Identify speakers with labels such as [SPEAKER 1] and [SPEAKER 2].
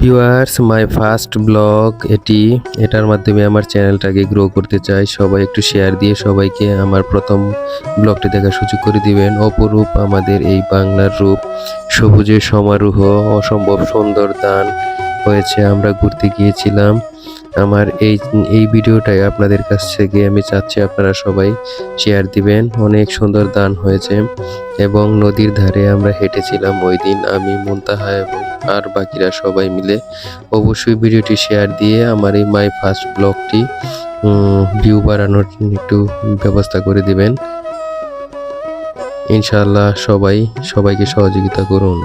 [SPEAKER 1] Viewers my first blog এটি, এটার মাধ্যমে আমার চ্যানেলটাকে গ্রো করতে চাই। সবাই একটু শেয়ার দিয়ে সবাইকে আমার প্রথম ব্লগটি দেখার সুযোগ করে দিবেন। অপরূপ আমাদের এই বাংলার রূপ, সবুজের সমারোহ, অসম্ভব সুন্দর দান হয়েছে। আমরা ঘুরতে গিয়েছিলাম। আমার এই এই ভিডিওটাই আপনাদের কাছ থেকে আমি চাচ্ছি আপনারা সবাই শেয়ার দিবেন। অনেক সুন্দর দান হয়েছে এবং নদীর ধারে আমরা হেঁটেছিলাম ওই দিন আমি, মুনতাহা এবং আর বাকিরা সবাই মিলে। অবশ্যই ভিডিওটি শেয়ার দিয়ে আমার এই মাই ফার্স্ট ব্লগটি ভিউ বাড়ানোর একটু ব্যবস্থা করে দিবেন। ইনশাআল্লাহ সবাই সবাইকে সহযোগিতা করুন।